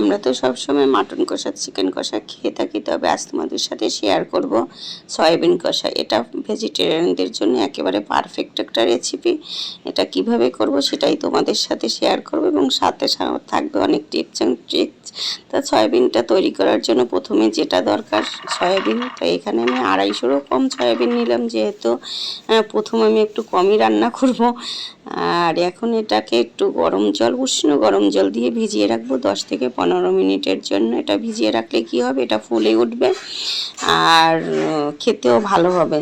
আমরা তো সবসময় মাটন কষা চিকেন কষা খেয়ে থাকি, তবে আজ তোমাদের সাথে শেয়ার করব সয়াবিন কষা। এটা ভেজিটেরিয়ানদের জন্য একেবারে পারফেক্ট একটা রেসিপি এটা কীভাবে করব সেটাই তোমাদের সাথে শেয়ার করব এবং সাথে থাকবে অনেক টিপস অ্যান্ড ট্রিক্স তা সয়াবিনটা তৈরি করার জন্য প্রথমে যেটা দরকার সয়াবিন। তো এখানে আমি আড়াইশোরও কম সয়াবিন নিলাম যেহেতু প্রথম আমি একটু কমই রান্না করব। আর এখন এটাকে একটু গরম জল, উষ্ণ গরম জল দিয়ে ভিজিয়ে রাখব দশ থেকে পনেরো মিনিটের জন্য। এটা ভিজিয়ে রাখলে কি হবে? এটা ফুলে উঠবে আর খেতেও ভালো হবে।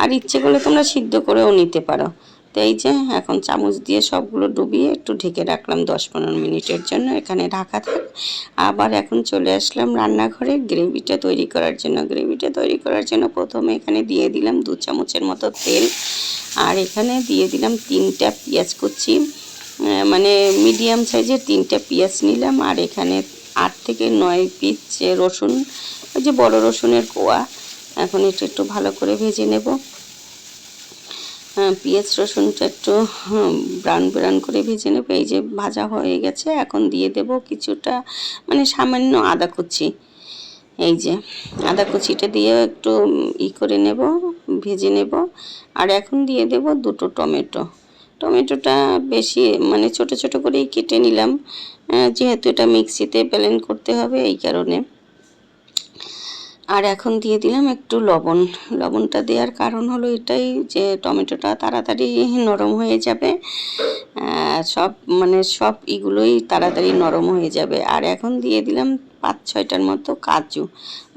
আর ইচ্ছে করলে তোমরা সিদ্ধ করেও নিতে পারো। তো এই যে এখন চামচ দিয়ে সবগুলো ডুবিয়ে একটু ঢেকে রাখলাম দশ পনেরো মিনিটের জন্য, এখানে ঢাকা থাক। আবার এখন চলে আসলাম রান্নাঘরে, গ্রেভিটা তৈরি করার জন্য। গ্রেভিটা তৈরি করার জন্য প্রথমে এখানে দিয়ে দিলাম দু চামচের মতো তেল, আর এখানে দিয়ে দিলাম তিনটা পেঁয়াজ কুচি। মানে মিডিয়াম সাইজের তিনটা পেঁয়াজ নিলাম, আর এখানে আট থেকে নয় পিস রসুন, ওই যে বড় রসুনের কোয়া। এখন এটা একটু ভালো করে ভেজে নেব। পেঁয়াজ রসুনটা একটু ব্রাউন ব্রাউন করে ভেজে নেব। এই যে ভাজা হয়ে গেছে, এখন দিয়ে দেব কিছুটা মানে সামান্য আদা কুচি। এই যে আদা কুচিটা দিয়ে একটু ই করে নেব, ভেজে নেব। আর এখন দিয়ে দেব দুটো টমেটো। টমেটোটা বেশি মানে ছোট ছোট করেই কেটে নিলাম। যেহেতু এটা মিক্সিতে ব্লেন্ড করতে হবে, এই কারণে। আর এখন দিয়ে দিলাম একটু লবণ। লবণটা দেওয়ার কারণ হলো এটাই যে টমেটোটা তাড়াতাড়ি নরম হয়ে যাবে। সব মানে সব ইগুলোই তাড়াতাড়ি নরম হয়ে যাবে। আর এখন দিয়ে দিলাম পাঁচ ছয়টার মতো কাজু।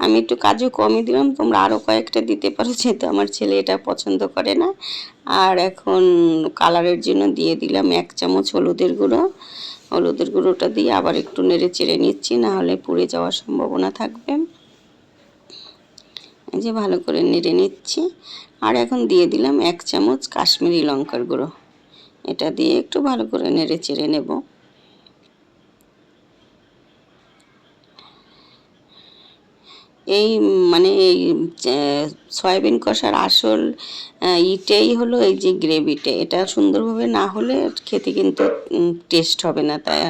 আমি একটু কাজু কমই দিলাম, তোমরা আরও কয়েকটা দিতে পারো, যেহেতু আমার ছেলে এটা পছন্দ করে না। আর এখন কালারের জন্য দিয়ে দিলাম এক চামচ হলুদের গুঁড়ো। হলুদের গুঁড়োটা দিয়ে আবার একটু নেড়ে চেড়ে নিচ্ছি নাহলে পুড়ে যাওয়ার সম্ভাবনা থাকবে। যে ভালো করে নেড়ে নিচ্ছি। আর এখন দিয়ে দিলাম এক চামচ কাশ্মীরি লঙ্কার গুঁড়ো। এটা দিয়ে একটু ভালো করে নেড়ে চেড়ে নেব। এই মানে এই সয়াবিন কষার আসল ইটাই হলো এই যে গ্রেভিটা। এটা সুন্দরভাবে না হলে খেতে কিন্তু টেস্ট হবে না। তাই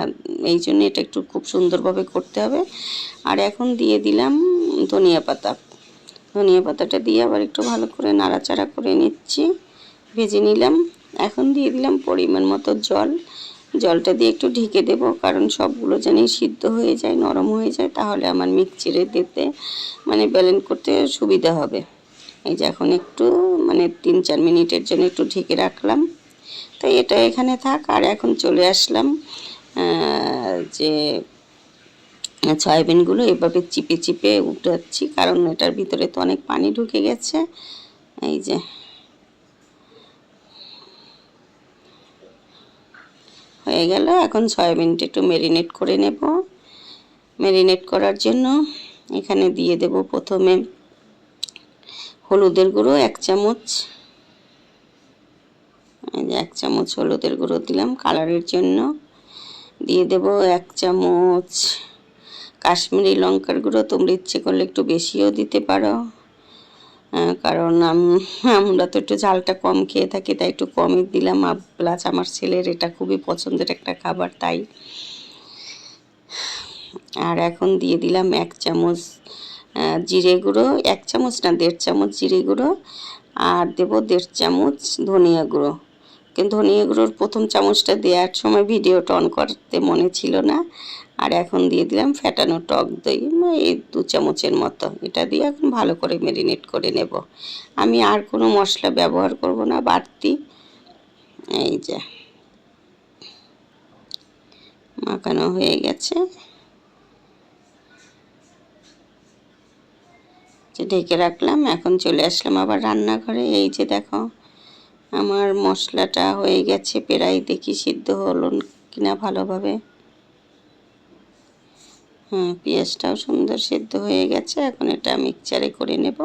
এই জন্য এটা একটু খুব সুন্দরভাবে করতে হবে। আর এখন দিয়ে দিলাম ধনিয়া পাতা। ধনিয়া পাতাটা দিয়ে আবার একটু ভালো করে নাড়াচাড়া করে নিচ্ছি। ভেজে নিলাম। এখন দিয়ে দিলাম পরিমাণ মতো জল। জলটা দিয়ে একটু ঢেকে দেব কারণ সবগুলো জানি সিদ্ধ হয়ে যায়, নরম হয়ে যায়। তাহলে আমার মিক্সচারে দিতে মানে ব্যালেন্স করতে সুবিধা হবে। এই যে এখন একটু মানে তিন চার মিনিটের জন্য একটু ঢেকে রাখলাম। তাই এটা এখানে থাক। আর এখন চলে আসলাম যে সয়াবিনগুলো এভাবে চিপে চিপে উঠাচ্ছি, কারণ এটার ভিতরে তো অনেক পানি ঢুকে গেছে। এই যে। হয়ে গেল, এখন সয়াবিনটা একটু মেরিনেট করে নেব। মেরিনেট করার জন্য এখানে দিয়ে দেব প্রথমে হলুদের গুঁড়ো, এক চামচ। এক চামচ হলুদের গুঁড়ো দিলাম, কালারের জন্য। দিয়ে দেব এক চামচ কাশ্মীরি লঙ্কার গুঁড়ো তোমরা ইচ্ছে করলে একটু বেশিও দিতে পারো। কারণ আমরা তো একটু ঝালটা কম খেয়ে থাকি, তাই একটু কমই দিলাম। প্লাস আমার ছেলের এটা খুবই পছন্দের একটা খাবার, তাই। আর এখন দিয়ে দিলাম এক চামচ জিরে গুঁড়ো, এক চামচ না, দেড় চামচ জিরে গুঁড়ো, আর দেবো দেড় চামচ ধনিয়া গুঁড়ো। কিন্তু ধনিয়া গুঁড়োর প্রথম চামচটা দেওয়ার সময় ভিডিওটা অন করতে মনে ছিল না। আর এখন দিয়ে দিলাম ফ্যাটানো টক দই, এই দু চামচের মতো। এটা দিয়ে এখন ভালো করে মেরিনেট করে নেব। আমি আর কোনো মশলা ব্যবহার করব না, বাড়তি। এই যে, মাখানো হয়ে গেছে। ঢেকে রাখলাম, এখন চলে আসলাম আবার রান্নাঘরে। এই যে দেখো আমার মশলাটা হয়ে গেছে, প্রায় দেখি সিদ্ধ হলো কিনা ভালোভাবে। হ্যাঁ পেঁয়াজটাও সুন্দর সিদ্ধ হয়ে গেছে, এখন এটা মিক্সচারে করে নেব।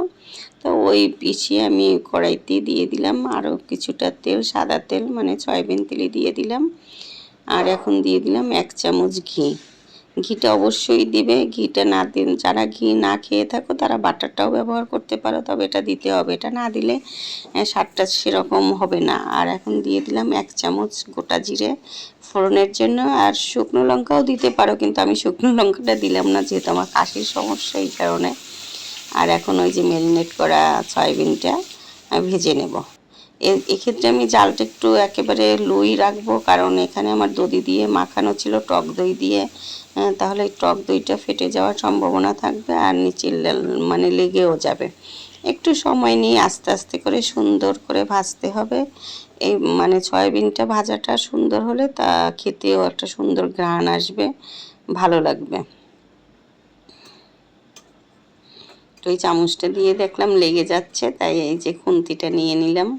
তো ওই পিছিয়ে আমি কড়াইতে দিয়ে দিলাম আরও কিছুটা তেল, সাদা তেল মানে সয়াবিন তেলই দিয়ে দিলাম। আর এখন দিয়ে দিলাম এক চামচ ঘি। ঘিটা অবশ্যই দিবে। ঘিটা না দিন, যারা ঘি না খেয়ে থাকো, তারা বাটারটাও ব্যবহার করতে পারো, তবে এটা দিতে হবে। এটা না দিলে স্বাদটা সেরকম হবে না। আর এখন দিয়ে দিলাম এক চামচ গোটা জিরে ফোড়নের জন্য। আর শুকনো লঙ্কাও দিতে পারো, কিন্তু আমি শুকনো লঙ্কাটা দিলাম না, যেহেতু আমার কাশির সমস্যা এই কারণে। আর এখন ওই যে ম্যারিনেট করা সয়াবিনটা ভেজে নেব। এক্ষেত্রে আমি জালটা একটু একেবারে লুই রাখব, কারণ এখানে আমার দধি দিয়ে মাখানো ছিল, টক দই দিয়ে। তাহলে এই টক দইটা ফেটে যাওয়ার সম্ভাবনা থাকবে আর নিচে মানে লেগেও যাবে। একটু সময় নিয়ে আস্তে আস্তে করে সুন্দর করে ভাজতে হবে। এই মানে সয়াবিনটা ভাজাটা সুন্দর হলে তা খেতেও একটা সুন্দর ঘ্রাণ আসবে, ভালো লাগবে। তো এই চামচটা দিয়ে দেখলাম লেগে যাচ্ছে, তাই এই যে খুন্তিটা নিয়ে নিলাম।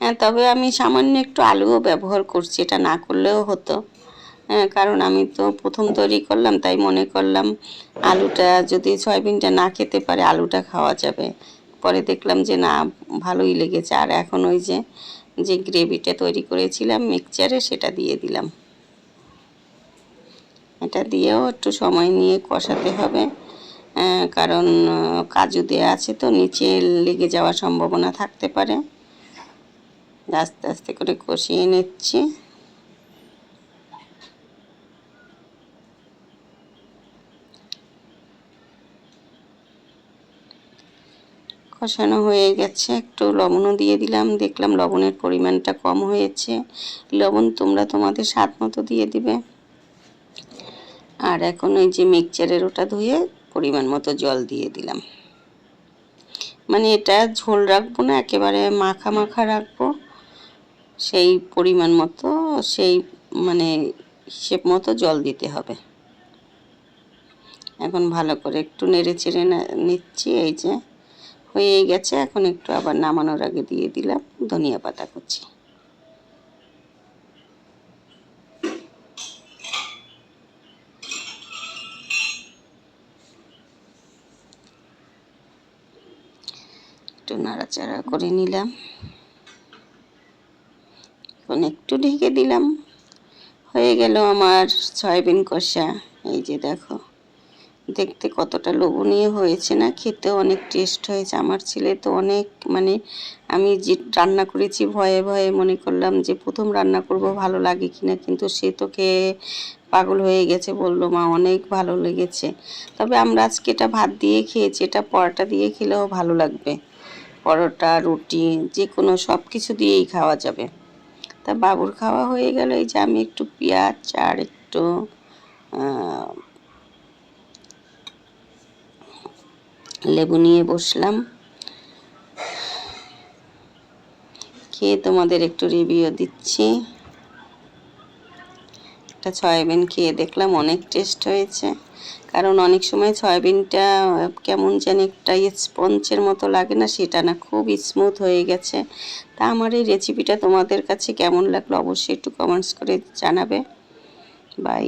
হ্যাঁ তবে আমি সামান্য একটু আলুও ব্যবহার করছি, এটা না করলেও হতো। হ্যাঁ কারণ আমি তো প্রথম তৈরি করলাম তাই মনে করলাম আলুটা যদি সয়াবিনটা না খেতে পারে আলুটা খাওয়া যাবে। পরে দেখলাম যে না ভালোই লেগেছে। আর এখন ওই যে যে গ্রেভিটা তৈরি করেছিলাম মিক্সচারে সেটা দিয়ে দিলাম। এটা দিয়েও একটু সময় নিয়ে কষাতে হবে। আহ, কারণ কাজু দেওয়া আছে তো নিচে লেগে যাওয়ার সম্ভাবনা থাকতে পারে। আস্তে আস্তে করে কষিয়ে নিচ্ছি। কষানো হয়ে গেছে। একটু লবণও দিয়ে দিলাম। দেখলাম লবণের পরিমাণটা কম হয়েছে। লবণ তোমরা তোমাদের স্বাদ মতো দিয়ে দিবে। আর এখন ওই যে মিক্সচারের ওটা ধুয়ে পরিমাণ মতো জল দিয়ে দিলাম। মানে এটা ঝোল রাখব না, একেবারে মাখা মাখা রাখব। সেই পরিমাণ মতো, সেই মানে হিসেব মতো জল দিতে হবে। এখন ভালো করে একটু নেড়ে চেড়ে নিচ্ছি, এই যে। হয়ে গেছে। এখন একটু আবার নামানোর আগে দিয়ে দিলাম। ধনিয়া পাতা কুচি। একটু নাড়াচাড়া করে নিলাম। এখন একটু ঢেকে দিলাম। হয়ে গেল আমার সয়াবিন কষা। এই যে দেখো। দেখতে কতটা লোভনীয় হয়েছে না? খেতে অনেক টেস্ট হয়েছে। আমার ছেলে তো অনেক মানে আমি যে রান্না করেছি ভয়ে ভয়ে মনে করলাম যে, প্রথম রান্না করব, ভালো লাগে কিনা? কিন্তু সে তো খেয়ে পাগল হয়ে গেছে বলল, মা, অনেক ভালো লেগেছে। তবে আমরা আজকে এটা ভাত দিয়ে খেয়েছি, এটা পরোটা দিয়ে খেলেও ভালো লাগবে। পরোটা, রুটি যে কোনো সব কিছু দিয়েই খাওয়া যাবে। তা বাবুর খাওয়া হয়ে গেল। এই যে আমি একটু পেঁয়াজ আর একটু লেবু নিয়ে বসলাম। খেয়ে তোমাদের একটু রিভিউ দিচ্ছি। একটা সয়াবিন খেয়ে দেখলাম, অনেক টেস্ট হয়েছে। কারণ অনেক সময় সয়াবিনটা কেমন যেন একটা স্পঞ্জের মতো লাগে না, সেটা না খুব স্মুথ হয়ে গেছে। তা আমার এই রেসিপিটা তোমাদের কাছে কেমন লাগল অবশ্যই একটু কমেন্টস করে জানাবে। বাই